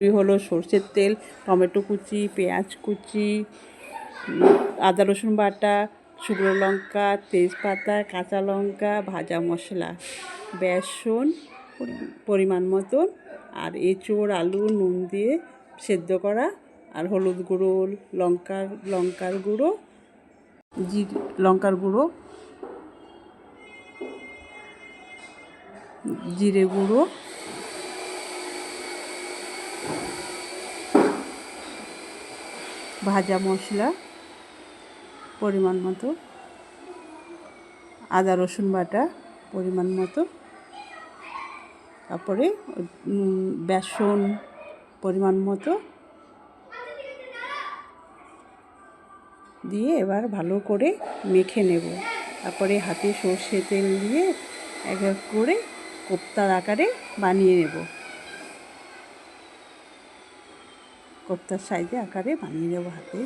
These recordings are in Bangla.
হলো সর্ষের তেল, টমেটো কুচি, পেঁয়াজ কুচি, আদা রসুন বাটা, শুকনো লঙ্কা, তেজপাতা, কাঁচা লঙ্কা, ভাজা মশলা, বেসন পরিমাণ মতন, আর এঁচোড়, আলু, নুন দিয়ে সেদ্ধ করা, আর হলুদ গুঁড়ো লঙ্কার লঙ্কার গুঁড়ো জি লঙ্কার গুঁড়ো, জিরে গুঁড়ো ভাজা মশলা পরিমাণ মতো, আদা রসুন বাটা পরিমাণ মতো, তারপরে বেসন পরিমাণ মতো দিয়ে এবার ভালো করে মেখে নেব। তারপরে হাতে সর্ষে তেল দিয়ে এক এক করে কোপ্তার আকারে বানিয়ে নেব। কোপ্তার সাইজে আকারে বানিয়ে নেব হাতে।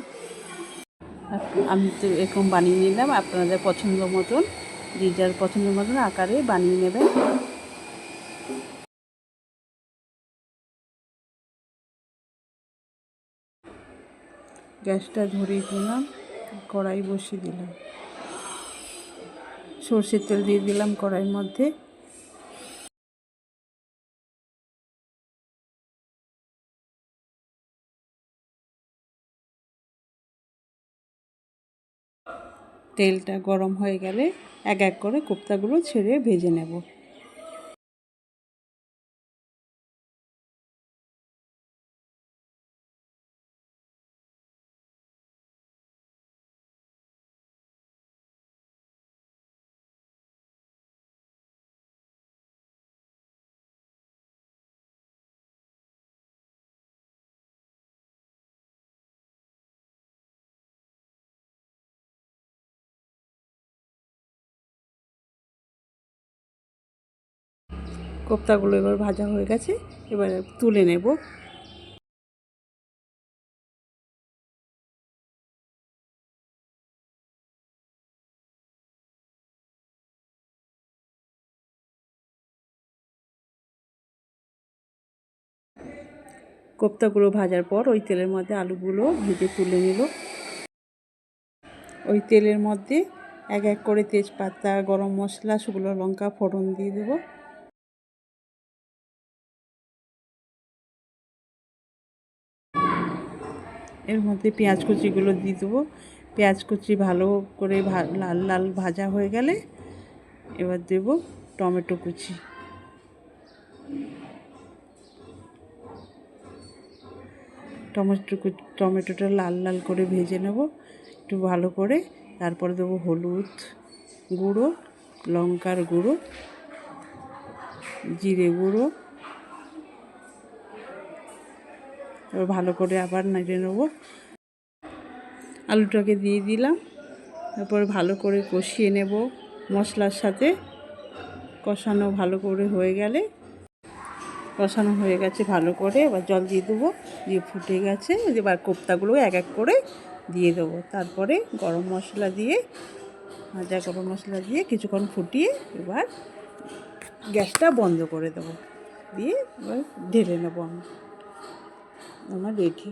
আমি তো এরকম বানিয়ে নিলাম, আপনাদের পছন্দ মতন, যে যার পছন্দ মতন আকারে বানিয়ে নেবেন। গ্যাসটা ধরিয়ে দিলাম কড়াই বসিয়ে দিলাম। সর্ষের তেল দিয়ে দিলাম কড়াইয়ের মধ্যে। তেলটা গরম হয়ে গেলে এক এক করে কোপ্তাগুলো ছেড়ে ভেজে নেব। কোপ্তাগুলো এবার ভাজা হয়ে গেছে, এবার তুলে নেব। কোপ্তাগুলো ভাজার পর ওই তেলের মধ্যে আলুগুলো ভেজে তুলে নিল। ওই তেলের মধ্যে এক এক করে তেজপাতা, গরম মশলা, শুকনো লঙ্কা, ফোড়ন দিয়ে দেবো। এর মধ্যে পেঁয়াজ কুচিগুলো দিয়ে দেবো। পেঁয়াজ কুচি ভালো করে লাল লাল ভাজা হয়ে গেলে এবার দেব টমেটো কুচি। টমেটো টমেটোটা লাল লাল করে ভেজে নেব একটু ভালো করে। তারপরে দেবো হলুদ গুঁড়ো, লঙ্কার গুঁড়ো, জিরে গুঁড়ো এবার ভালো করে আবার নেড়ে নেব। আলুটাকে দিয়ে দিলাম। তারপর ভালো করে কষিয়ে নেব মশলার সাথে। কষানো ভালো করে হয়ে গেলে, কষানো হয়ে গেছে ভালো করে। এবার জল দিয়ে দেবো, দিয়ে ফুটে গেছে। এবার কোপ্তাগুলো এক এক করে দিয়ে দেবো। তারপরে গরম মশলা দিয়ে, ভাজা গরম মশলা দিয়ে কিছুক্ষণ ফুটিয়ে এবার গ্যাসটা বন্ধ করে দেবো। দিয়ে এবার ঢেলে নেব আমি। আমার রেডি।